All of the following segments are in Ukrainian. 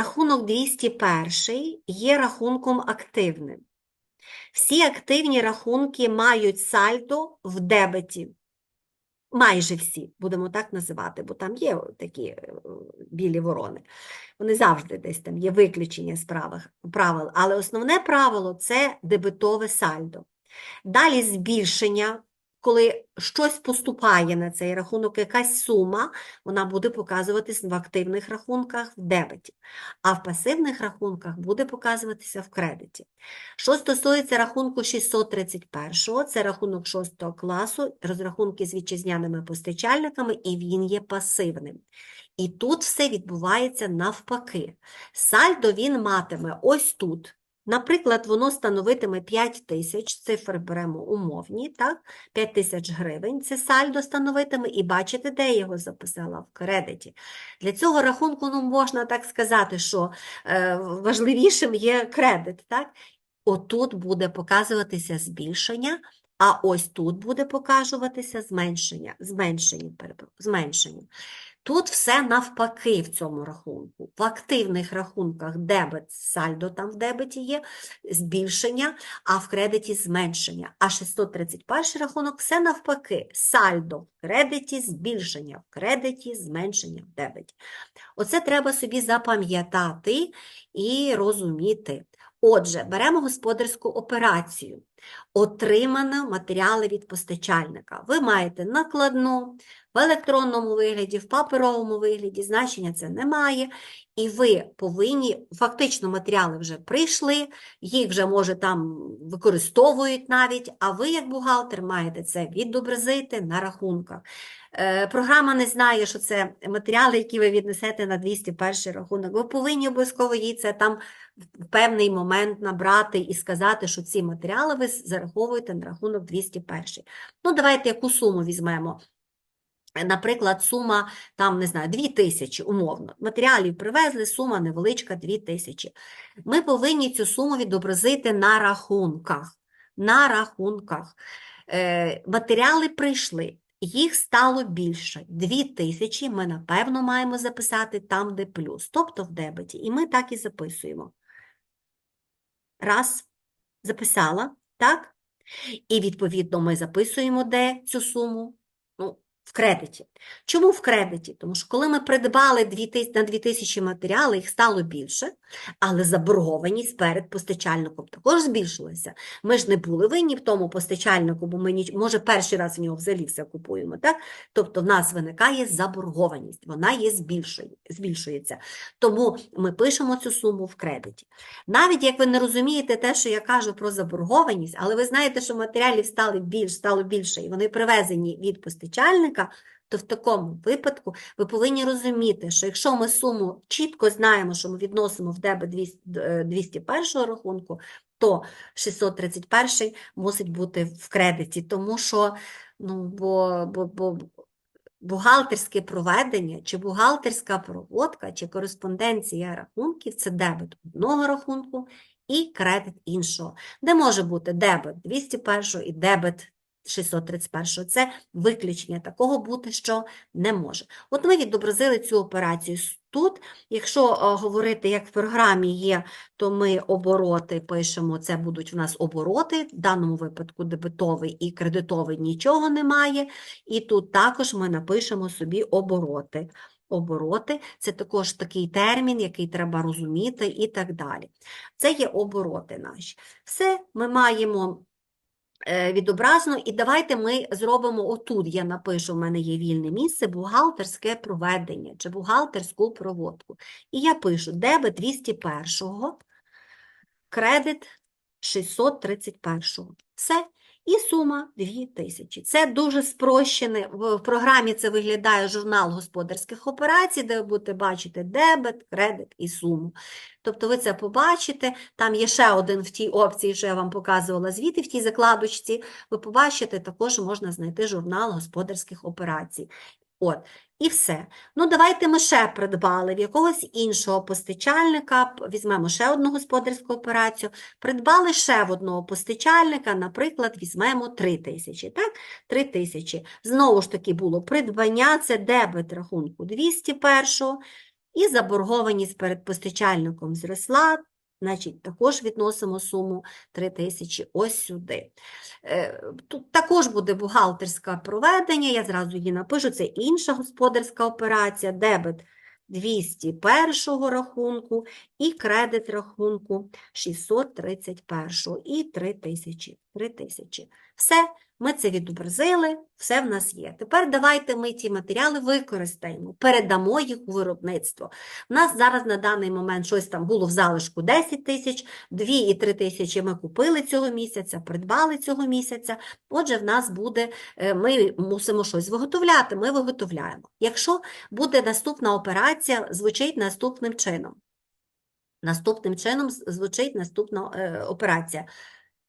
Рахунок 201 є рахунком активним. Всі активні рахунки мають сальдо в дебеті. Майже всі, будемо так називати, бо там є такі е, білі ворони. Вони завжди десь там є виключення з правил, правил. Але основне правило це дебетове сальдо. Далі збільшення, коли щось поступає на цей рахунок, якась сума, вона буде показуватись в активних рахунках в дебеті, а в пасивних рахунках буде показуватися в кредиті. Що стосується рахунку 631, це рахунок 6 класу, розрахунки з вітчизняними постачальниками, і він є пасивним. І тут все відбувається навпаки. Сальдо він матиме ось тут. Наприклад, воно становитиме 5 тисяч, цифри беремо умовні, так? 5 тисяч гривень це сальдо становитиме, і бачите, де я його записала в кредиті. Для цього рахунку ну, можна так сказати, що е, важливішим є кредит. Так? Отут буде показуватися збільшення, а ось тут буде показуватися зменшення, зменшення, зменшення. Тут все навпаки в цьому рахунку. В активних рахунках дебет, сальдо там в дебеті є, збільшення, а в кредиті зменшення. А 631 рахунок все навпаки. Сальдо в кредиті, збільшення в кредиті, зменшення в дебеті. Оце треба собі запам'ятати і розуміти. Отже, беремо господарську операцію. Отримано матеріали від постачальника. Ви маєте накладну, в електронному вигляді, в паперовому вигляді, значення це немає. І ви повинні, фактично матеріали вже прийшли, їх вже, може, там використовують навіть, а ви, як бухгалтер, маєте це відобразити на рахунках. Е, Програма не знає, що це матеріали, які ви віднесете на 201 рахунок. Ви повинні обов'язково їй це там в певний момент набрати і сказати, що ці матеріали ви зараховуєте на рахунок 201. Ну, давайте яку суму візьмемо. Наприклад, сума там, не знаю, 2 тисячі, умовно. Матеріалів привезли, сума невеличка 2 тисячі. Ми повинні цю суму відобразити на рахунках. На рахунках. Е, матеріали прийшли, їх стало більше. 2 тисячі ми, напевно, маємо записати там, де плюс, тобто в дебеті. І ми так і записуємо. Раз, записала, так? І, відповідно, ми записуємо де цю суму? В кредиті. Чому в кредиті? Тому що коли ми придбали 2000 на 2000 матеріали, їх стало більше, але заборгованість перед постачальником також збільшилася. Ми ж не були винні в тому постачальнику, бо ми, може, перший раз в нього взагалі все купуємо, так? Тобто в нас виникає заборгованість, вона є збільшує, збільшується. Тому ми пишемо цю суму в кредиті. Навіть як ви не розумієте те, що я кажу про заборгованість, але ви знаєте, що матеріалів стало більш, стало більше, і вони привезені від постачальника, то в такому випадку ви повинні розуміти, що якщо ми суму чітко знаємо, що ми відносимо в дебет 200 е, 201 рахунку, то 631 мусить бути в кредиті, тому що ну, бо, бо, бо бухгалтерське проведення, чи бухгалтерська проводка, чи кореспонденція рахунків це дебет одного рахунку і кредит іншого, де може бути дебет 201 і дебет 631. Це виключення, такого бути, що не може. От ми відобразили цю операцію тут. Якщо е, говорити, як в програмі є, то ми обороти пишемо, це будуть в нас обороти, в даному випадку дебетовий і кредитовий нічого немає. І тут також ми напишемо собі обороти. Обороти це також такий термін, який треба розуміти, і так далі. Це є обороти наші. Все, ми маємо е, і давайте ми зробимо отут. Я напишу, в мене є вільне місце, бухгалтерське проведення чи бухгалтерську проводку. І я пишу дебет 201, кредит 631. Все. І сума 2000. Це дуже спрощене. В програмі це виглядає журнал господарських операцій, де ви будете бачити дебет, кредит і суму. Тобто ви це побачите. Там є ще один в тій опції, що я вам показувала звіти в тій закладочці. Ви побачите, також можна знайти журнал господарських операцій. От, і все. Ну, давайте ми ще придбали в якогось іншого постачальника, візьмемо ще одну господарську операцію, придбали ще в одного постачальника, наприклад, візьмемо 3 тисячі, так? 3 тисячі. Знову ж таки було придбання, це дебет рахунку 201, І заборгованість перед постачальником зросла, значить, також відносимо суму 3 тисячі ось сюди. Е, Тут також буде бухгалтерське проведення, я зразу її напишу, це інша господарська операція, дебет 201 рахунку і кредит рахунку 631 і 3 тисячі. 3 тисячі. Все, ми це відобразили, все в нас є. Тепер давайте ми ці матеріали використаємо, передамо їх у виробництво. У нас зараз на даний момент щось там було в залишку 10 тисяч, 2 і 3 тисячі ми купили цього місяця, придбали цього місяця. Отже, в нас буде, е, ми мусимо щось виготовляти, ми виготовляємо. Якщо буде наступна операція, звучить наступним чином. Наступним чином звучить наступна е, операція.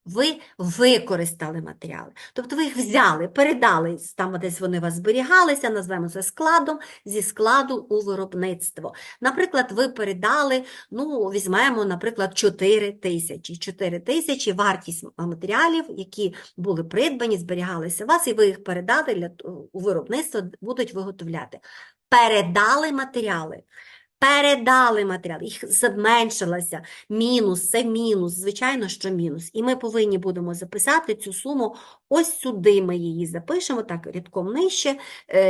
Ви використали матеріали. Тобто ви їх взяли, передали, там десь вони у вас зберігалися, назвемо це складом, зі складу у виробництво. Наприклад, ви передали, ну, візьмемо, наприклад, 4 тисячі. 4 тисячі вартість матеріалів, які були придбані, зберігалися у вас, і ви їх передали для, у виробництво, будуть виготовляти. Передали матеріали. Передали матеріал, їх зменшилося. Мінус, це мінус, звичайно, що мінус. І ми повинні будемо записати цю суму ось сюди ми її запишемо, так, рядком нижче.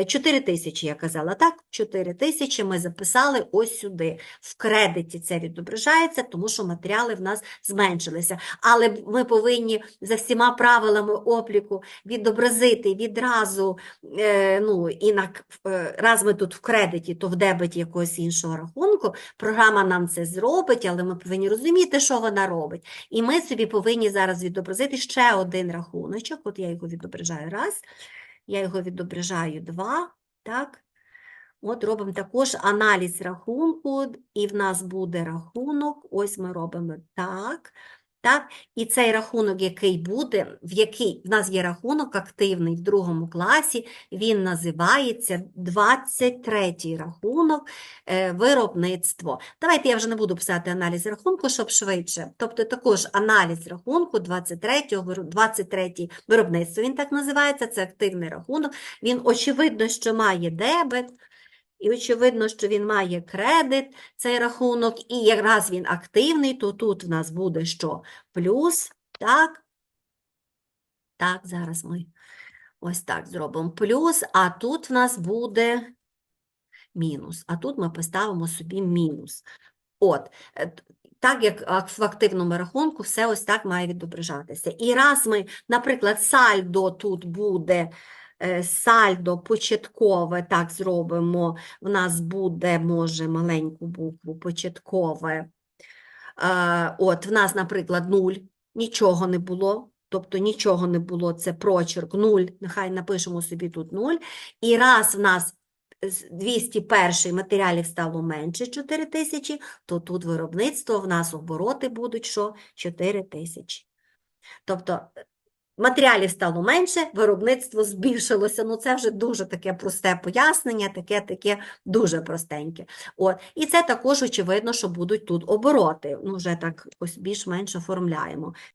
4 тисячі, я казала, так? 4 тисячі ми записали ось сюди. В кредиті це відображається, тому що матеріали в нас зменшилися. Але ми повинні за всіма правилами обліку відобразити відразу, е, ну, і на, е, раз ми тут в кредиті, то в дебеті якогось іншого рахунку. Програма нам це зробить, але ми повинні розуміти, що вона робить. І ми собі повинні зараз відобразити ще один рахуночок. От я його відображаю раз, я його відображаю два, так? От робимо також аналіз рахунку, і в нас буде рахунок. Ось ми робимо так. Так, і цей рахунок, який буде, в який в нас є рахунок активний в другому класі, він називається 23 рахунок е, виробництво. Давайте я вже не буду писати аналіз рахунку, щоб швидше. Тобто також аналіз рахунку 23, 23 виробництво, він так називається, це активний рахунок. Він очевидно, що має дебет, і очевидно, що він має кредит, цей рахунок, і якраз він активний, то тут в нас буде що? Плюс, так? Так, зараз ми ось так зробимо плюс, а тут в нас буде мінус. А тут ми поставимо собі мінус. От, е, так як в активному рахунку все ось так має відображатися. І раз ми, наприклад, сальдо тут буде, сальдо початкове, так зробимо, в нас буде, може, маленьку букву початкове. Е, От, в нас, наприклад, 0, нічого не було, тобто нічого не було, це прочерк 0, нехай напишемо собі тут 0. І раз в нас 201 матеріалів стало менше 4 тисячі, то тут виробництво, в нас обороти будуть що? 4 тисячі. Тобто е, матеріалів стало менше, виробництво збільшилося. Ну, це вже дуже таке просте пояснення, таке, таке дуже простеньке. От. І це також очевидно, що будуть тут обороти. Ну, вже так ось більш-менш оформляємо.